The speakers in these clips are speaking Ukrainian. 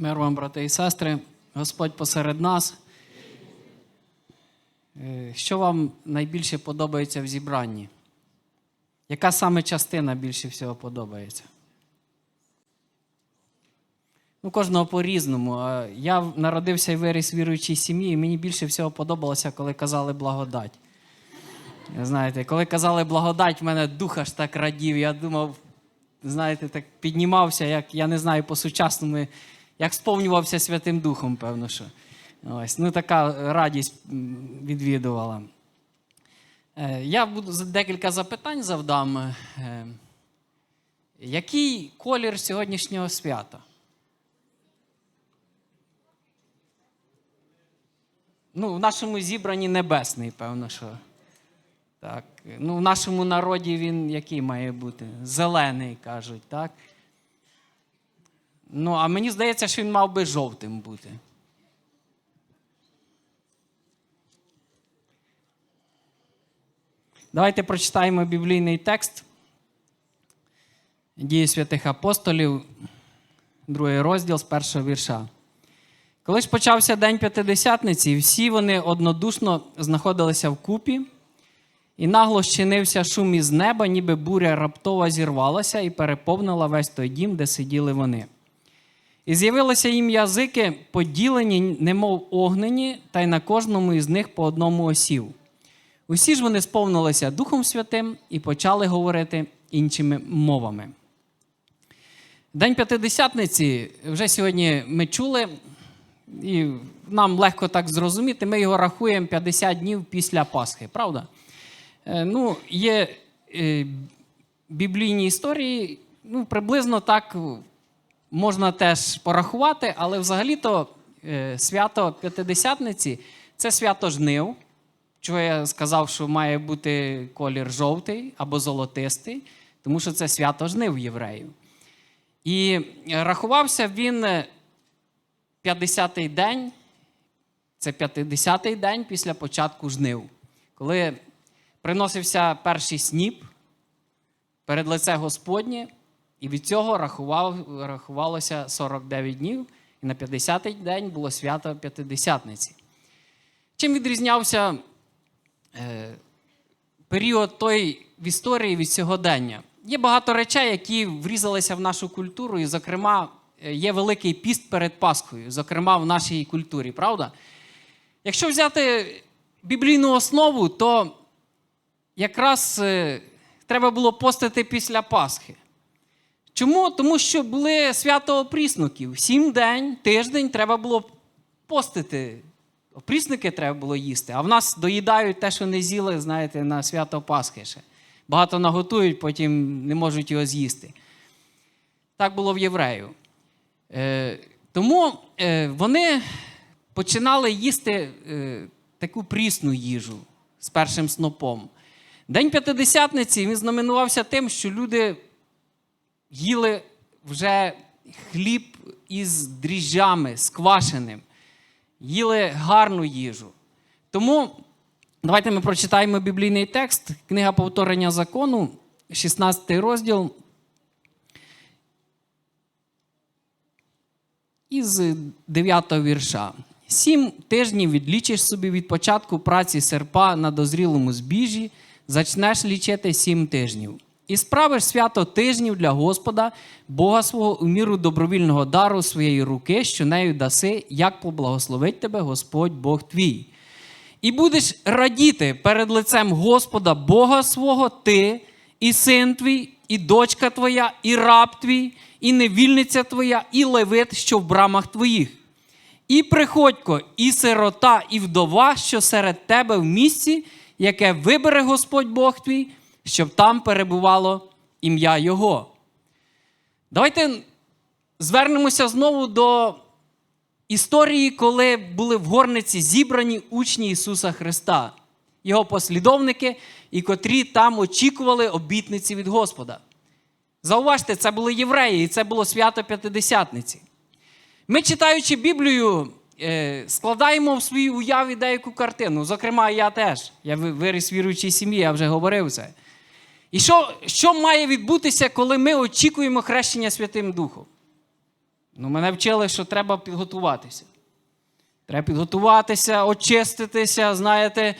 Мир вам, брати і сестри, Господь посеред нас. Е, Що вам найбільше подобається в зібранні? Яка саме частина більше всього подобається? Ну, кожного по-різному. Я народився і виріс віруючій сім'ї, і мені більше всього подобалося, коли казали благодать. Знаєте, коли казали благодать, в мене дух аж так радів. Я думав, знаєте, так піднімався, як я не знаю по-сучасному, як сповнювався Святим Духом, певно, що. Ось, ну така радість відвідувала. Е, Я буду декілька запитань завдам. Е, Який колір сьогоднішнього свята? Ну, в нашому зібранні небесний, певно, що. Так. Ну, в нашому народі він який має бути? Зелений, кажуть, так? Ну, а мені здається, що він мав би жовтим бути. Давайте прочитаємо біблійний текст Дії святих апостолів, другий розділ з першого вірша. Коли ж почався день п'ятидесятниці, всі вони однодушно знаходилися вкупі, і нагло щинився шум із неба, ніби буря раптово зірвалася і переповнила весь той дім, де сиділи вони. І з'явилися їм язики, поділені, немов огнені, та й на кожному із них по одному осів. Усі ж вони сповнилися Духом Святим і почали говорити іншими мовами. День П'ятидесятниці вже сьогодні ми чули, і нам легко так зрозуміти, ми його рахуємо 50 днів після Пасхи, правда? Е, Ну, є е, біблійні історії, ну, приблизно так можна теж порахувати, але взагалі-то е, свято П'ятидесятниці це свято жнив. Чого я сказав, що має бути колір жовтий або золотистий, тому що це свято жнив євреїв. І рахувався він 50-й день, це 50-й день після початку жнив, коли приносився перший сніп перед лице Господнє, і від цього рахував, рахувалося 49 днів, і на 50-й день було свято П'ятидесятниці. Чим відрізнявся е, період той в історії від сьогодення? Є багато речей, які врізалися в нашу культуру, і, зокрема, е, є великий піст перед Пасхою, зокрема в нашій культурі, правда? Якщо взяти біблійну основу, то якраз е, треба було постити після Пасхи. Чому? Тому що були свято опріснуків. Сім день, тиждень треба було постити. Опрісники треба було їсти. А в нас доїдають те, що не з'їли, знаєте, на свято Пасхи ще. Багато наготують, потім не можуть його з'їсти. Так було в євреїв. Е, тому е, вони починали їсти е, таку прісну їжу з першим снопом. День П'ятидесятниці він знаменувався тим, що люди їли вже хліб із дріжджами, з квашеним, їли гарну їжу. Тому давайте ми прочитаємо біблійний текст, книга повторення закону, 16 розділ. Із 9 вірша. Сім тижнів відлічиш собі від початку праці серпа на дозрілому збіжжі, зачнеш лічити сім тижнів. І справиш свято тижнів для Господа, Бога свого у міру добровільного дару своєї руки, що нею даси, як поблагословить тебе Господь Бог твій. І будеш радіти перед лицем Господа Бога свого, ти, і син твій, і дочка твоя, і раб твій, і невільниця твоя, і левит, що в брамах твоїх. І приходько, і сирота, і вдова, що серед тебе в місці, яке вибере Господь Бог твій, щоб там перебувало ім'я Його. Давайте звернемося знову до історії, коли були в горниці зібрані учні Ісуса Христа, Його послідовники, і котрі там очікували обітниці від Господа. Зауважте, це були євреї, і це було свято П'ятидесятниці. Ми, читаючи Біблію, е, складаємо в своїй уяві деяку картину. Зокрема, я теж. Я виріс віруючій сім'ї, я вже говорив це. І що, що має відбутися, коли ми очікуємо хрещення Святим Духом? Ну, мене вчили, що треба підготуватися. Треба підготуватися, очиститися, знаєте,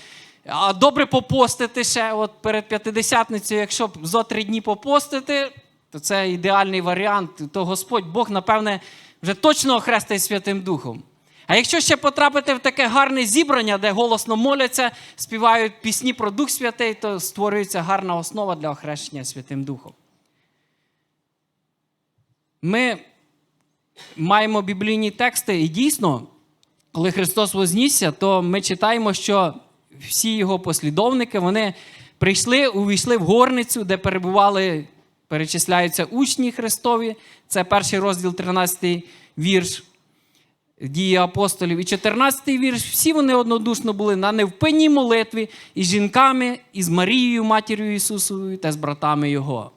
а добре попостити ще. От перед п'ятидесятницею, якщо б зо три дні попостити, то це ідеальний варіант. То Господь Бог, напевне, вже точно охрестить Святим Духом. А якщо ще потрапити в таке гарне зібрання, де голосно моляться, співають пісні про Дух Святий, то створюється гарна основа для охрещення Святим Духом. Ми маємо біблійні тексти, і дійсно, коли Христос вознісся, то ми читаємо, що всі його послідовники вони прийшли, увійшли в горницю, де перебували, перечисляються учні Христові. Це перший розділ, 13 вірш дії апостолів. І 14-й вірш. Всі вони однодушно були на невпинній молитві із жінками, із Марією, матір'ю Ісусовою та з братами Його.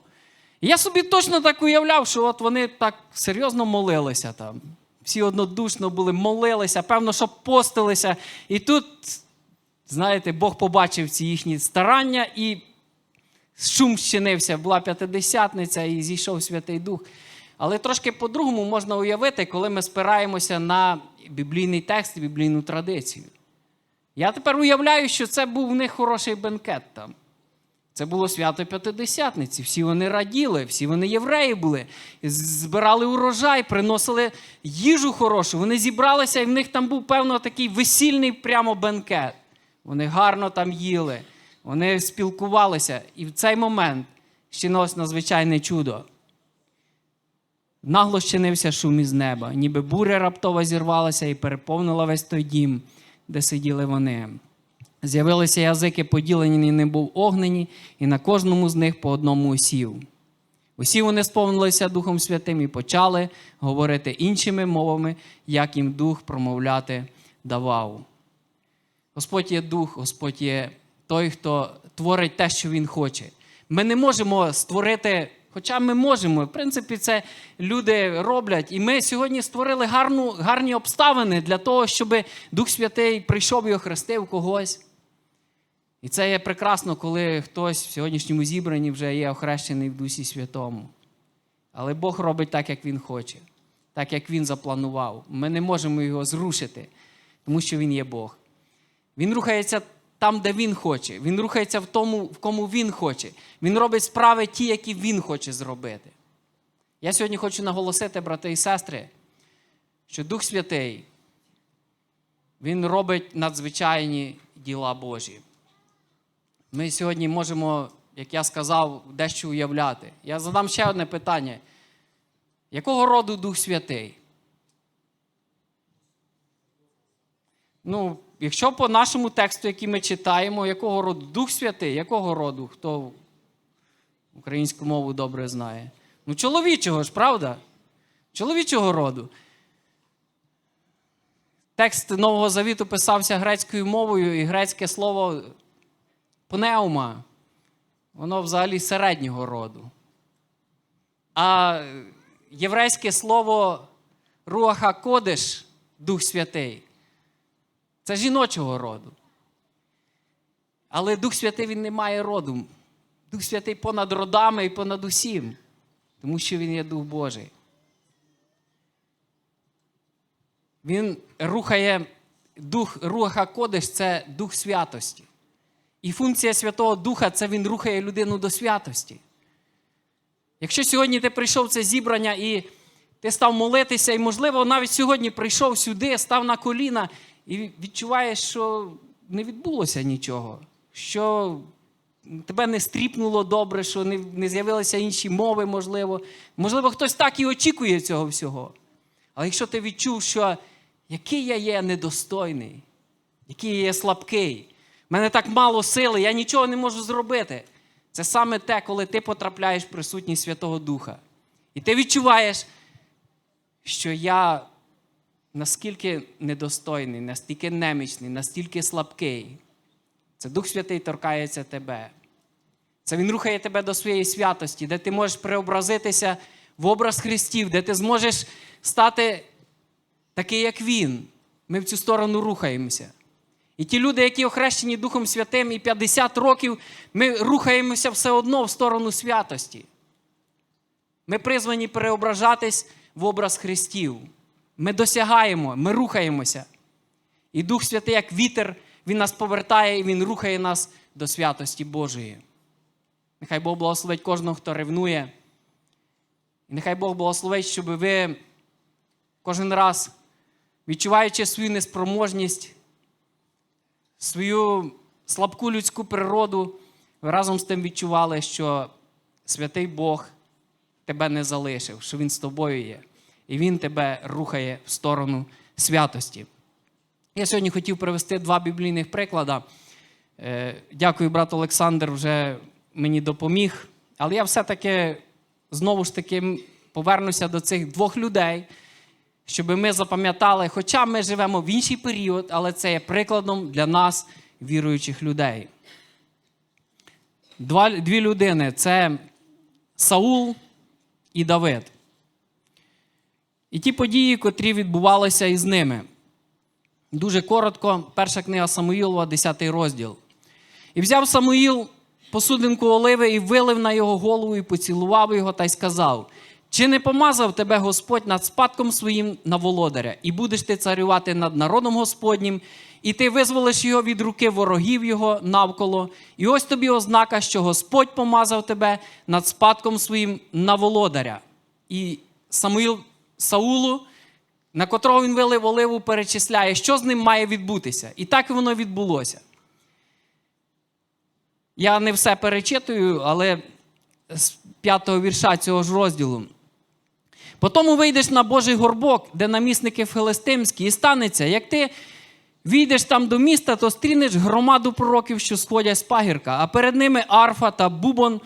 Я собі точно так уявляв, що от вони так серйозно молилися там. Всі однодушно були, молилися, певно, що постилися. І тут, знаєте, Бог побачив ці їхні старання і шум щинився. Була п'ятидесятниця і зійшов Святий Дух. Але трошки по-другому можна уявити, коли ми спираємося на біблійний текст біблійну традицію. Я тепер уявляю, що це був в них хороший бенкет там. Це було свято П'ятидесятниці. Всі вони раділи, всі вони євреї були, збирали урожай, приносили їжу хорошу. Вони зібралися, і в них там був, певно, такий весільний прямо бенкет. Вони гарно там їли, вони спілкувалися. І в цей момент щинилось надзвичайне чудо. Нагло щинився шум із неба, ніби буря раптово зірвалася і переповнила весь той дім, де сиділи вони. З'явилися язики, поділені не був огнені, і на кожному з них по одному осів. Усі вони сповнилися Духом Святим і почали говорити іншими мовами, як їм Дух промовляти давав. Господь є Дух, Господь є той, хто творить те, що Він хоче. Ми не можемо створити, хоча ми можемо, в принципі, це люди роблять. І ми сьогодні створили гарну, гарні обставини для того, щоб Дух Святий прийшов і охрестив когось. І це є прекрасно, коли хтось в сьогоднішньому зібранні вже є охрещений в Дусі Святому. Але Бог робить так, як Він хоче, так, як Він запланував. Ми не можемо його зрушити, тому що Він є Бог. Він рухається там, де Він хоче. Він рухається в тому, в кому Він хоче. Він робить справи ті, які Він хоче зробити. Я сьогодні хочу наголосити, брати і сестри, що Дух Святий, Він робить надзвичайні діла Божі. Ми сьогодні можемо, як я сказав, дещо уявляти. Я задам ще одне питання. Якого роду Дух Святий? Ну, якщо по нашому тексту, який ми читаємо, якого роду Дух Святий, якого роду? Хто українську мову добре знає? Ну, чоловічого ж, правда? Чоловічого роду. Текст Нового Завіту писався грецькою мовою, і грецьке слово пневма, воно взагалі середнього роду. А єврейське слово руаха кодиш, Дух Святий, це жіночого роду. Але Дух Святий він не має роду. Дух Святий понад родами і понад усім, тому що Він є Дух Божий. Він рухає дух Руаха Кодиш це дух святості. І функція Святого Духа це він рухає людину до святості. Якщо сьогодні ти прийшов в це зібрання і ти став молитися, і, можливо, навіть сьогодні прийшов сюди, став на коліна і відчуваєш, що не відбулося нічого, що тебе не стріпнуло добре, що не, не з'явилися інші мови, можливо. Можливо, хтось так і очікує цього всього. Але якщо ти відчув, що який я є недостойний, який я є слабкий, в мене так мало сили, я нічого не можу зробити. Це саме те, коли ти потрапляєш в присутність Святого Духа. І ти відчуваєш, що я наскільки недостойний, настільки немічний, настільки слабкий. Це Дух Святий торкається тебе. Це Він рухає тебе до своєї святості, де ти можеш преобразитися в образ Христів, де ти зможеш стати такий, як Він. Ми в цю сторону рухаємося. І ті люди, які охрещені Духом Святим, і 50 років ми рухаємося все одно в сторону святості. Ми призвані переображатись в образ Христів. Ми досягаємо, ми рухаємося. І Дух Святий, як вітер, Він нас повертає і Він рухає нас до святості Божої. Нехай Бог благословить кожного, хто ревнує. І нехай Бог благословить, щоб ви кожен раз, відчуваючи свою неспроможність, свою слабку людську природу, ви разом з тим відчували, що святий Бог тебе не залишив, що Він з тобою є. І Він тебе рухає в сторону святості. Я сьогодні хотів привести два біблійних приклади. Е, Дякую, брат Олександр, вже мені допоміг. Але я все-таки знову ж таки повернуся до цих двох людей, щоб ми запам'ятали, хоча ми живемо в інший період, але це є прикладом для нас, віруючих людей. Два, дві людини це Саул і Давид. І ті події, котрі відбувалися із ними. Дуже коротко, перша книга Самуїлова, 10 розділ. І взяв Самуїл посудинку оливи і вилив на його голову, і поцілував його та й сказав: Чи не помазав тебе Господь над спадком своїм на володаря, і будеш ти царювати над народом Господнім, і ти визволиш його від руки ворогів його навколо. І ось тобі ознака, що Господь помазав тебе над спадком своїм на володаря. І Самуїл Саулу, на котрого він вилив оливу, перечисляє, що з ним має відбутися. І так воно відбулося. Я не все перечитую, але з п'ятого вірша цього ж розділу. Потому вийдеш на Божий горбок, де намісники филистимські, і станеться, як ти війдеш там до міста, то стрінеш громаду пророків, що сходять з пагірка, а перед ними арфа та бубон,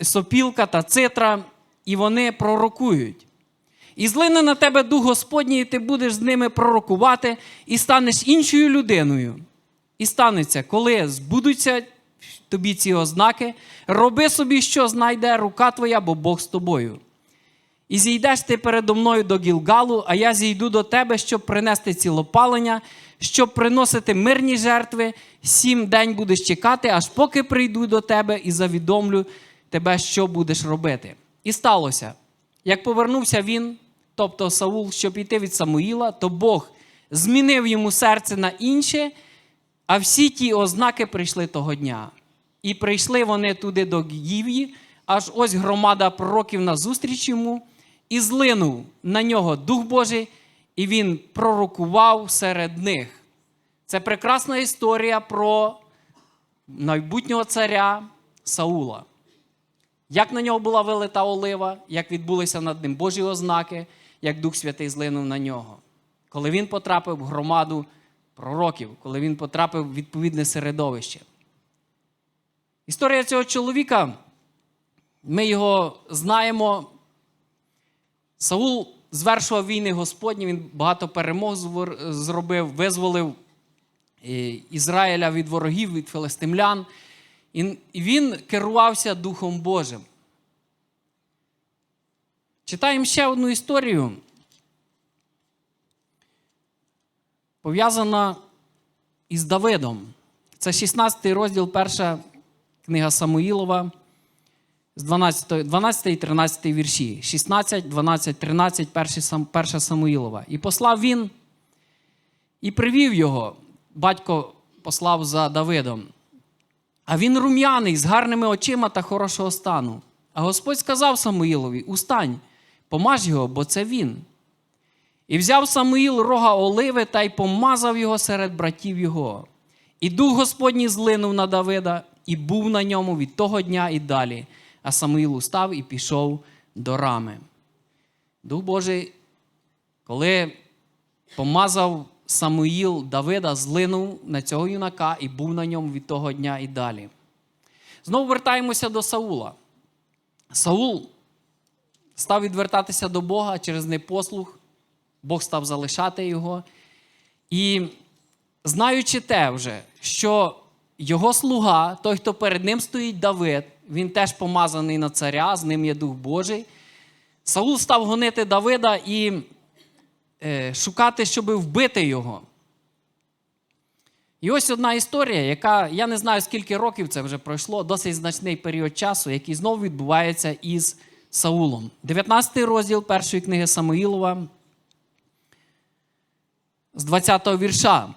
сопілка та цитра, і вони пророкують. І злине на тебе дух Господній, і ти будеш з ними пророкувати, і станеш іншою людиною. І станеться, коли збудуться тобі ці ознаки, роби собі, що знайде рука твоя, бо Бог з тобою. І зійдеш ти передо мною до Гілгалу, а я зійду до тебе, щоб принести цілопалення, щоб приносити мирні жертви. Сім день будеш чекати, аж поки прийду до тебе і завідомлю тебе, що будеш робити. І сталося, як повернувся він, тобто Саул, щоб йти від Самуїла, то Бог змінив йому серце на інше, а всі ті ознаки прийшли того дня. І прийшли вони туди до Гів'ї, аж ось громада пророків назустріч йому, і злинув на нього Дух Божий, і він пророкував серед них. Це прекрасна історія про майбутнього царя Саула. Як на нього була вилита олива, як відбулися над ним Божі ознаки, як Дух Святий злинув на нього. Коли він потрапив в громаду пророків, коли він потрапив в відповідне середовище. Історія цього чоловіка, ми його знаємо. Саул звершував війни Господні, він багато перемог зробив, визволив е, Ізраїля від ворогів, від филистимлян. І він керувався Духом Божим. Читаємо ще одну історію. Пов'язана із Давидом. Це 16 розділ, перша книга Самуїлова з 12, 12 і 13 вірші. 16, 12, 13, перший перша Самуїлова. І послав він і привів його. Батько послав за Давидом. А він рум'яний, з гарними очима та хорошого стану. А Господь сказав Самуїлові: Устань, помаж його, бо це він. І взяв Самуїл рога оливи та й помазав його серед братів його. І дух Господній злинув на Давида, і був на ньому від того дня і далі. А Самуїл устав і пішов до рами. Дух Божий, коли помазав Самуїл Давида, злинув на цього юнака і був на ньому від того дня і далі. Знову вертаємося до Саула. Саул став відвертатися до Бога через непослух, Бог став залишати його. І знаючи те вже, що його слуга, той, хто перед ним стоїть Давид, він теж помазаний на царя, з ним є Дух Божий. Саул став гонити Давида і шукати, щоб вбити його. І ось одна історія, яка я не знаю, скільки років це вже пройшло, досить значний період часу, який знову відбувається із Саулом. 19 розділ першої книги Самуїлова з 20-го вірша.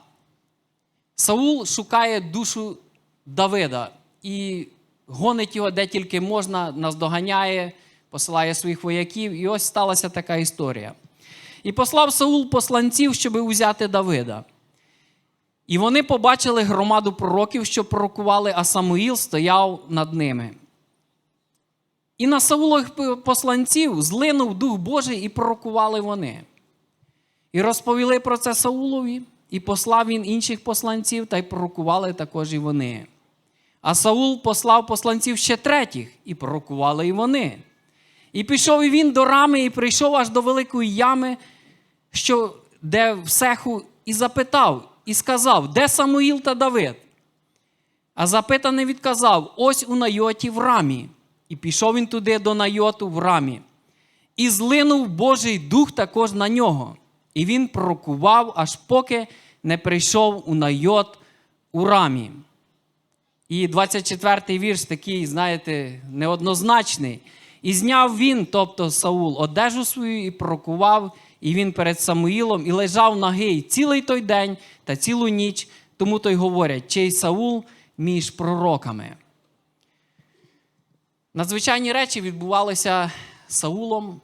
Саул шукає душу Давида і гонить його де тільки можна, наздоганяє, посилає своїх вояків. І ось сталася така історія. І послав Саул посланців, щоб узяти Давида. І вони побачили громаду пророків, що пророкували, а Самуїл стояв над ними. І на Саулових посланців злинув Дух Божий, і пророкували вони. І розповіли про це Саулові, і послав він інших посланців, та й пророкували також і вони. А Саул послав посланців ще третіх, і пророкували і вони. І пішов і він до рами, і прийшов аж до великої ями, що де в сеху, і запитав, і сказав, де Самуїл та Давид? А запитаний відказав: ось у Найоті в рамі. І пішов він туди до Найоту в рамі. І злинув Божий дух також на нього. І він пророкував, аж поки не прийшов у Найот у рамі. І 24-й вірш такий, знаєте, неоднозначний. І зняв він, тобто Саул, одежу свою і пророкував, і він перед Самуїлом, і лежав нагий цілий той день та цілу ніч. Тому то й говорять, чий Саул між пророками. Надзвичайні речі відбувалися Саулом,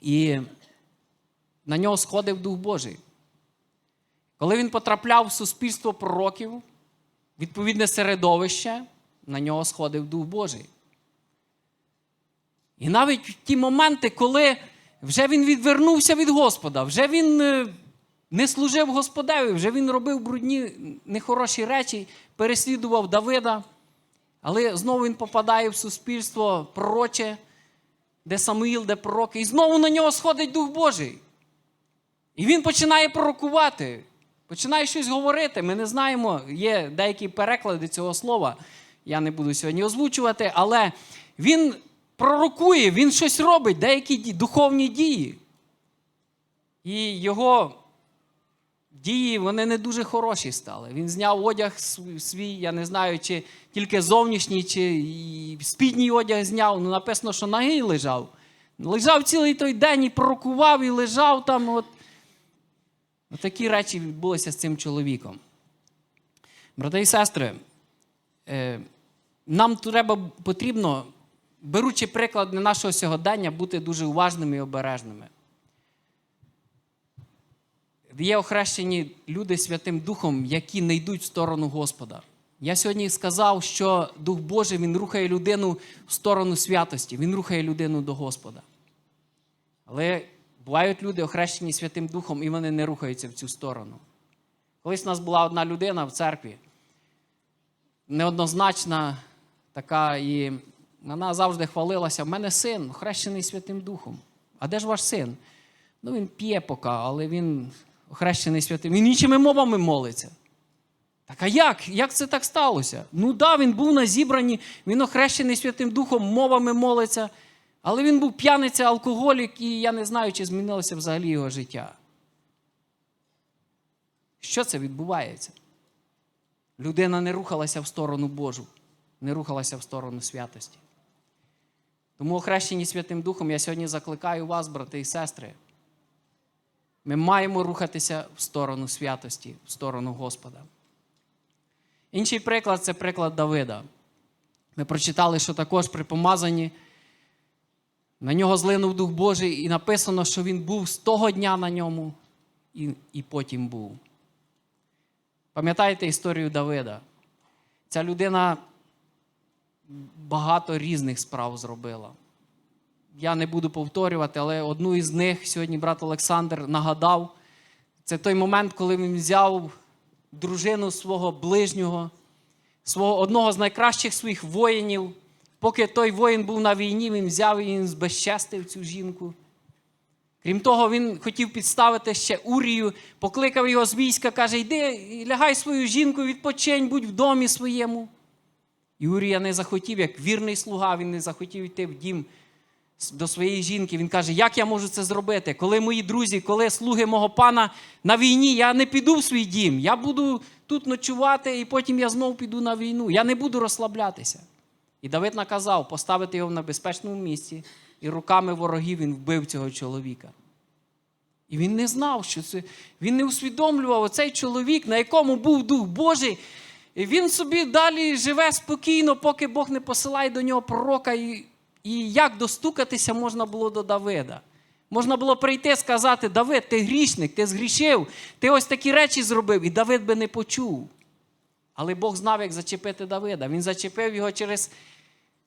і на нього сходив Дух Божий. Коли він потрапляв в суспільство пророків, відповідне середовище, на нього сходив Дух Божий. І навіть в ті моменти, коли вже він відвернувся від Господа, вже він е, не служив Господеві, вже він робив брудні, нехороші речі, переслідував Давида. Але знову він попадає в суспільство пророче, де Самуїл, де пророки, і знову на нього сходить Дух Божий. І він починає пророкувати, починає щось говорити. Ми не знаємо, є деякі переклади цього слова. Я не буду сьогодні озвучувати, але він пророкує, він щось робить, деякі духовні дії. І його дії вони не дуже хороші стали. Він зняв одяг свій, я не знаю, чи тільки зовнішній, чи спідній одяг зняв. Ну, написано, що нагий лежав. Лежав цілий той день і пророкував, і лежав там. От. От такі речі відбулися з цим чоловіком. Брати і сестри, е, нам треба потрібно, беручи приклад не нашого сьогодення, бути дуже уважними і обережними. Є охрещені люди Святим Духом, які не йдуть в сторону Господа. Я сьогодні сказав, що Дух Божий він рухає людину в сторону святості, він рухає людину до Господа. Але бувають люди, охрещені Святим Духом, і вони не рухаються в цю сторону. Колись у нас була одна людина в церкві, неоднозначна така, і вона завжди хвалилася: в мене син, охрещений Святим Духом. А де ж ваш син? Ну, він п'є поки, але він охрещений святим. Він іншими мовами молиться. Так а як? Як це так сталося? Ну да, він був на зібранні, він охрещений Святим Духом, мовами молиться, але він був п'яниця, алкоголік, і я не знаю, чи змінилося взагалі його життя. Що це відбувається? Людина не рухалася в сторону Божу, не рухалася в сторону святості. Тому охрещені Святим Духом я сьогодні закликаю вас, брати і сестри. Ми маємо рухатися в сторону святості, в сторону Господа. Інший приклад це приклад Давида. Ми прочитали, що також при помазанні на нього злинув Дух Божий, і написано, що він був з того дня на ньому, і, і потім був. Пам'ятаєте історію Давида? Ця людина багато різних справ зробила. Я не буду повторювати, але одну із них сьогодні брат Олександр нагадав. Це той момент, коли він взяв дружину свого ближнього, свого одного з найкращих своїх воїнів. Поки той воїн був на війні, він взяв і він збезчестив цю жінку. Крім того, він хотів підставити ще Урію, покликав його з війська, каже: йди, лягай свою жінку, відпочинь, будь в домі своєму. І Урія не захотів, як вірний слуга, він не захотів йти в дім до своєї жінки. Він каже, як я можу це зробити? Коли мої друзі, коли слуги мого пана на війні, я не піду в свій дім. Я буду тут ночувати, і потім я знову піду на війну. Я не буду розслаблятися. І Давид наказав поставити його на безпечному місці, і руками ворогів він вбив цього чоловіка. І він не знав, що це. Він не усвідомлював оцей чоловік, на якому був Дух Божий. І він собі далі живе спокійно, поки Бог не посилає до нього пророка. І, і як достукатися можна було до Давида? Можна було прийти і сказати: Давид, ти грішник, ти згрішив, ти ось такі речі зробив, і Давид би не почув. Але Бог знав, як зачепити Давида. Він зачепив його через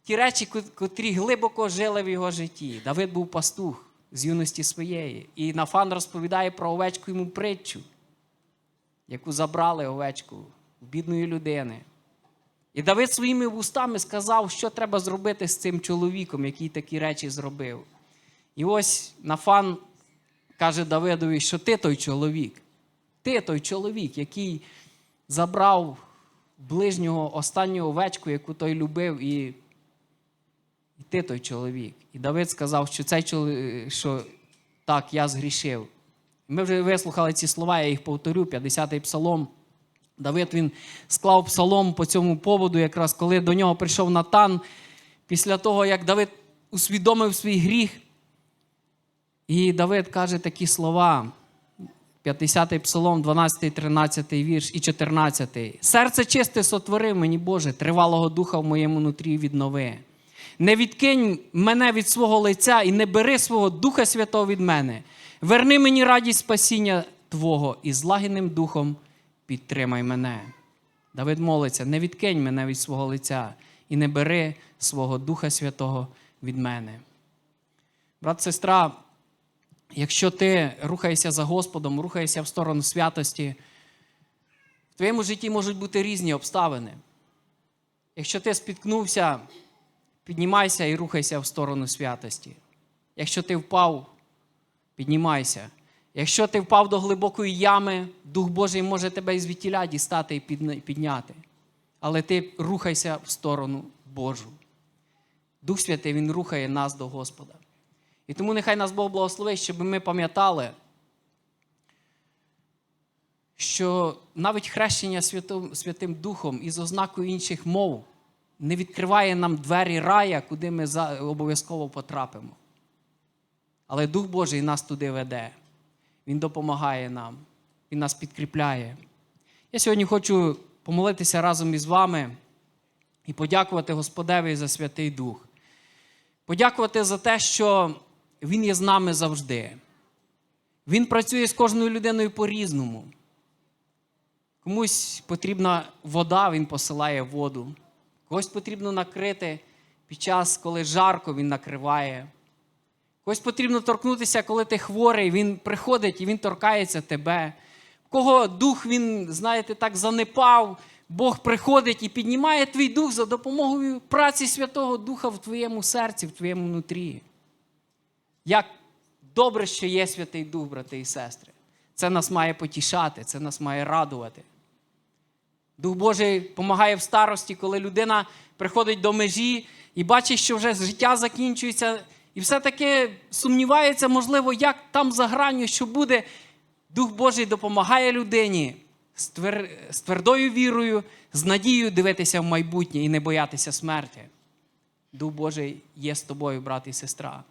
ті речі, котрі глибоко жили в його житті. Давид був пастух з юності своєї. І Нафан розповідає про овечку йому притчу, яку забрали овечку бідної людини. І Давид своїми вустами сказав, що треба зробити з цим чоловіком, який такі речі зробив. І ось Нафан каже Давидові, що ти той чоловік. Ти той чоловік, який забрав ближнього останню овечку, яку той любив, і, і ти той чоловік. І Давид сказав, що цей чоловік, що так, я згрішив. Ми вже вислухали ці слова, я їх повторю, 50-й псалом. Давид він склав псалом по цьому поводу, якраз коли до нього прийшов Натан, після того, як Давид усвідомив свій гріх. І Давид каже такі слова. 50-й псалом, 12, 13 вірш і 14. Серце чисте сотворив мені, Боже, тривалого духа в моєму нутрі віднови. Не відкинь мене від свого лиця і не бери свого Духа Святого від мене. Верни мені радість спасіння Твого і з лагідним духом підтримай мене. Давид молиться, не відкинь мене від свого лиця і не бери свого Духа Святого від мене. Брат, сестра, якщо ти рухаєшся за Господом, рухаєшся в сторону святості, в твоєму житті можуть бути різні обставини. Якщо ти спіткнувся, піднімайся і рухайся в сторону святості. Якщо ти впав, піднімайся. Якщо ти впав до глибокої ями, Дух Божий може тебе із вітіля дістати і підняти. Але ти рухайся в сторону Божу. Дух Святий Він рухає нас до Господа. І тому нехай нас Бог благословить, щоб ми пам'ятали, що навіть хрещення Святим, Святим Духом із ознакою інших мов не відкриває нам двері рая, куди ми обов'язково потрапимо. Але Дух Божий нас туди веде. Він допомагає нам, Він нас підкріпляє. Я сьогодні хочу помолитися разом із вами і подякувати Господеві за Святий Дух. Подякувати за те, що Він є з нами завжди. Він працює з кожною людиною по-різному. Комусь потрібна вода, він посилає воду. Когось потрібно накрити під час, коли жарко, він накриває. Когось потрібно торкнутися, коли ти хворий, він приходить і він торкається тебе. Кого дух він, знаєте, так занепав, Бог приходить і піднімає твій дух за допомогою праці Святого Духа в твоєму серці, в твоєму нутрі. Як добре, що є Святий Дух, брати і сестри. Це нас має потішати, це нас має радувати. Дух Божий допомагає в старості, коли людина приходить до межі і бачить, що вже життя закінчується, і все-таки сумнівається, можливо, як там за гранню, що буде. Дух Божий допомагає людині з, з твердою вірою, з надією дивитися в майбутнє і не боятися смерті. Дух Божий є з тобою, брат і сестра.